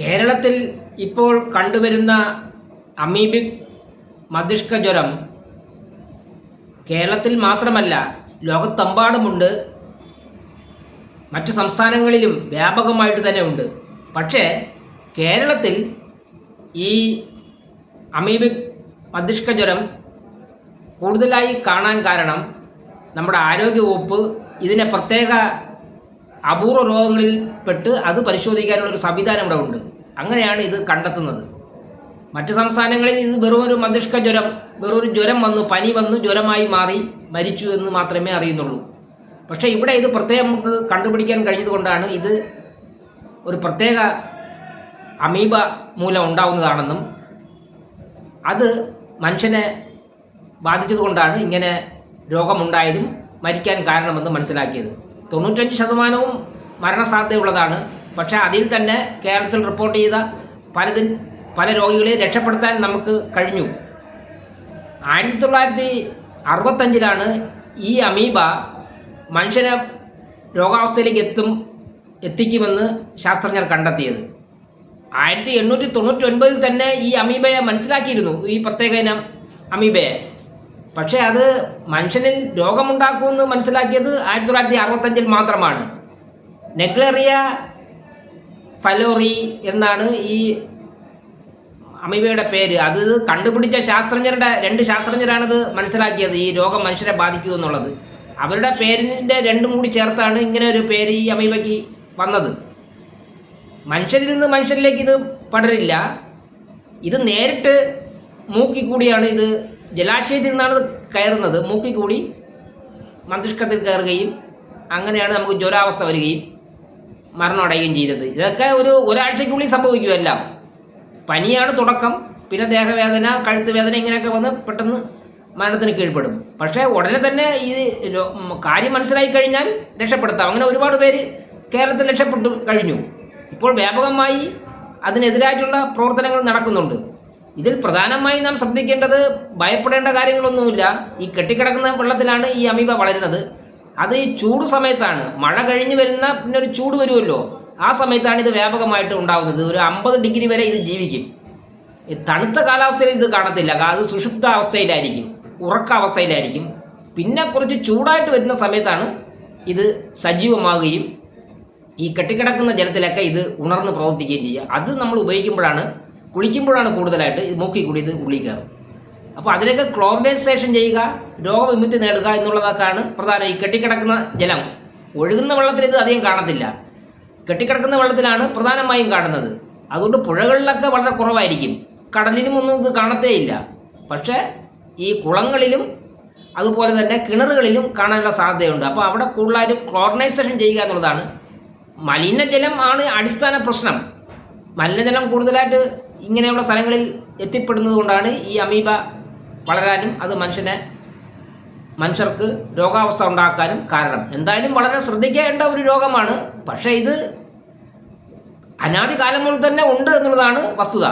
കേരളത്തിൽ ഇപ്പോൾ കണ്ടുവരുന്ന അമീബിക് മസ്തിഷ്ക ജ്വരം കേരളത്തിൽ മാത്രമല്ല ലോകത്തെമ്പാടുമുണ്ട്. മറ്റ് സംസ്ഥാനങ്ങളിലും വ്യാപകമായിട്ട് തന്നെ ഉണ്ട് പക്ഷേ കേരളത്തിൽ ഈ അമീബിക് മസ്തിഷ്ക ജ്വരം കൂടുതലായി കാണാൻ കാരണം നമ്മുടെ ആരോഗ്യവകുപ്പ് ഇതിനെ പ്രത്യേക അപൂർവ രോഗങ്ങളിൽ പെട്ട് അത് പരിശോധിക്കാനുള്ള ഒരു സംവിധാനം ഇവിടെ ഉണ്ട്. അങ്ങനെയാണ് ഇത് കണ്ടെത്തുന്നത്. മറ്റ് സംസ്ഥാനങ്ങളിൽ ഇത് വെറും ഒരു മസ്തിഷ്ക ജ്വരം വെറും ഒരു ജ്വരം വന്നു പനി വന്നു ജ്വരമായി മാറി മരിച്ചു എന്ന് മാത്രമേ അറിയുന്നുള്ളൂ. പക്ഷേ ഇവിടെ ഇത് പ്രത്യേകം നമുക്ക് കണ്ടുപിടിക്കാൻ കഴിഞ്ഞതുകൊണ്ടാണ് ഇത് ഒരു പ്രത്യേക അമീബ മൂലം ഉണ്ടാവുന്നതാണെന്നും അത് മനുഷ്യനെ ബാധിച്ചതുകൊണ്ടാണ് ഇങ്ങനെ രോഗമുണ്ടായതും മരിക്കാൻ കാരണമെന്ന് മനസ്സിലാക്കിയത്. തൊണ്ണൂറ്റഞ്ച് ശതമാനവും മരണസാധ്യതയുള്ളതാണ്. പക്ഷേ അതിൽ തന്നെ കേരളത്തിൽ റിപ്പോർട്ട് ചെയ്ത പലതിൽ പല രോഗികളെ രക്ഷപ്പെടുത്താൻ നമുക്ക് കഴിഞ്ഞു. ആയിരത്തി തൊള്ളായിരത്തി അറുപത്തഞ്ചിലാണ് ഈ അമീബ മനുഷ്യനെ രോഗാവസ്ഥയിലേക്ക് എത്തും എത്തിക്കുമെന്ന് ശാസ്ത്രജ്ഞർ കണ്ടെത്തിയത്. ആയിരത്തി എണ്ണൂറ്റി തൊണ്ണൂറ്റി ഒൻപതിൽ തന്നെ ഈ അമീബയെ മനസ്സിലാക്കിയിരുന്നു. ഈ പ്രത്യേക ഇനം അമീബയെ. പക്ഷേ അത് മനുഷ്യനിൽ രോഗമുണ്ടാക്കുമെന്ന് മനസ്സിലാക്കിയത് ആയിരത്തി തൊള്ളായിരത്തി അറുപത്തഞ്ചിൽ മാത്രമാണ്. നെഗ്ലേറിയ ഫലോറി എന്നാണ് ഈ അമീബയുടെ പേര്. അത് കണ്ടുപിടിച്ച ശാസ്ത്രജ്ഞരുടെ രണ്ട് ശാസ്ത്രജ്ഞരാണത് മനസ്സിലാക്കിയത് ഈ രോഗം മനുഷ്യരെ ബാധിക്കൂ എന്നുള്ളത്. അവരുടെ പേരിന്റെ രണ്ടും കൂടി ചേർത്താണ് ഇങ്ങനെ ഒരു പേര് ഈ അമീബയ്ക്ക് വന്നത്. മനുഷ്യരിൽ നിന്ന് മനുഷ്യരിലേക്ക് ഇത് പടരില്ല. ഇത് നേരിട്ട് മൂക്കിക്കൂടിയാണ് ഇത് ജലാശയത്തിൽ നിന്നാണ് കയറുന്നത്. മൂക്കിൽ കൂടി മസ്തിഷ്കത്തിൽ കയറുകയും അങ്ങനെയാണ് നമുക്ക് ജ്വരാവസ്ഥ വരികയും മരണമടയുകയും ചെയ്തത്. ഇതൊക്കെ ഒരു ഒരാഴ്ചയ്ക്കുള്ളിൽ സംഭവിക്കുമല്ല. പനിയാണ് തുടക്കം. പിന്നെ ദേഹവേദന കഴുത്ത് വേദന ഇങ്ങനെയൊക്കെ വന്ന് പെട്ടെന്ന് മരണത്തിന് കീഴ്പ്പെടും. പക്ഷേ ഉടനെ തന്നെ ഈ കാര്യം മനസ്സിലായി കഴിഞ്ഞാൽ രക്ഷപ്പെടുത്താം. അങ്ങനെ ഒരുപാട് പേര് കേരളത്തിൽ രക്ഷപ്പെട്ടു കഴിഞ്ഞു. ഇപ്പോൾ വ്യാപകമായി അതിനെതിരായിട്ടുള്ള പ്രവർത്തനങ്ങൾ നടക്കുന്നുണ്ട്. ഇതിൽ പ്രധാനമായി നാം ശ്രദ്ധിക്കേണ്ടത് ഭയപ്പെടേണ്ട കാര്യങ്ങളൊന്നുമില്ല. ഈ കെട്ടിക്കിടക്കുന്ന വെള്ളത്തിലാണ് ഈ അമീബ വളരുന്നത്. അത് ഈ ചൂട് സമയത്താണ്. മഴ കഴിഞ്ഞ് വരുന്ന പിന്നെ ഒരു ചൂട് വരുമല്ലോ. ആ സമയത്താണ് ഇത് വ്യാപകമായിട്ട് ഉണ്ടാകുന്നത് ഒരു അമ്പത് ഡിഗ്രി വരെ ഇത് ജീവിക്കും. തണുത്ത കാലാവസ്ഥയിൽ ഇത് കാണത്തില്ല. അത് സുഷുപ്ത അവസ്ഥയിലായിരിക്കും. ഉറക്ക അവസ്ഥയിലായിരിക്കും. പിന്നെ കുറച്ച് ചൂടായിട്ട് വരുന്ന സമയത്താണ് ഇത് സജീവമാവുകയും ഈ കെട്ടിക്കിടക്കുന്ന ജലത്തിലൊക്കെ ഇത് ഉണർന്ന് പ്രവർത്തിക്കുകയും ചെയ്യുക. അത് നമ്മൾ ഉപയോഗിക്കുമ്പോഴാണ് കുളിക്കുമ്പോഴാണ് കൂടുതലായിട്ട് മൂക്കി കൂടി ഇത് അപ്പോൾ അതിനൊക്കെ ക്ലോറിനൈസേഷൻ ചെയ്യുക രോഗവിമുക്തി നേടുക എന്നുള്ളതൊക്കെയാണ് പ്രധാനം ഈ കെട്ടിക്കിടക്കുന്ന ജലം. ഒഴുകുന്ന വെള്ളത്തിൽ ഇത് അധികം കാണത്തില്ല. കെട്ടിക്കിടക്കുന്ന വെള്ളത്തിലാണ് പ്രധാനമായും കാണുന്നത്. അതുകൊണ്ട് പുഴകളിലൊക്കെ വളരെ കുറവായിരിക്കും. കടലിനും ഒന്നും ഇത് കാണത്തേയില്ല. പക്ഷേ ഈ കുളങ്ങളിലും അതുപോലെ തന്നെ കിണറുകളിലും കാണാനുള്ള സാധ്യതയുണ്ട്. അപ്പോൾ അവിടെ കൂടുതലായിട്ടും ക്ലോറിനൈസേഷൻ ചെയ്യുക എന്നുള്ളതാണ്. മലിനജലം ആണ് അടിസ്ഥാന പ്രശ്നം. മലിനജലം കൂടുതലായിട്ട് ഇങ്ങനെയുള്ള സ്ഥലങ്ങളിൽ എത്തിപ്പെടുന്നത് കൊണ്ടാണ് ഈ അമീബ വളരാനും അത് മനുഷ്യനെ മനുഷ്യർക്ക് രോഗാവസ്ഥ ഉണ്ടാക്കാനും കാരണം. എന്തായാലും വളരെ ശ്രദ്ധിക്കേണ്ട ഒരു രോഗമാണ്. പക്ഷേ ഇത് അനാദി കാലം മുതൽ തന്നെ ഉണ്ട് എന്നുള്ളതാണ് വസ്തുത.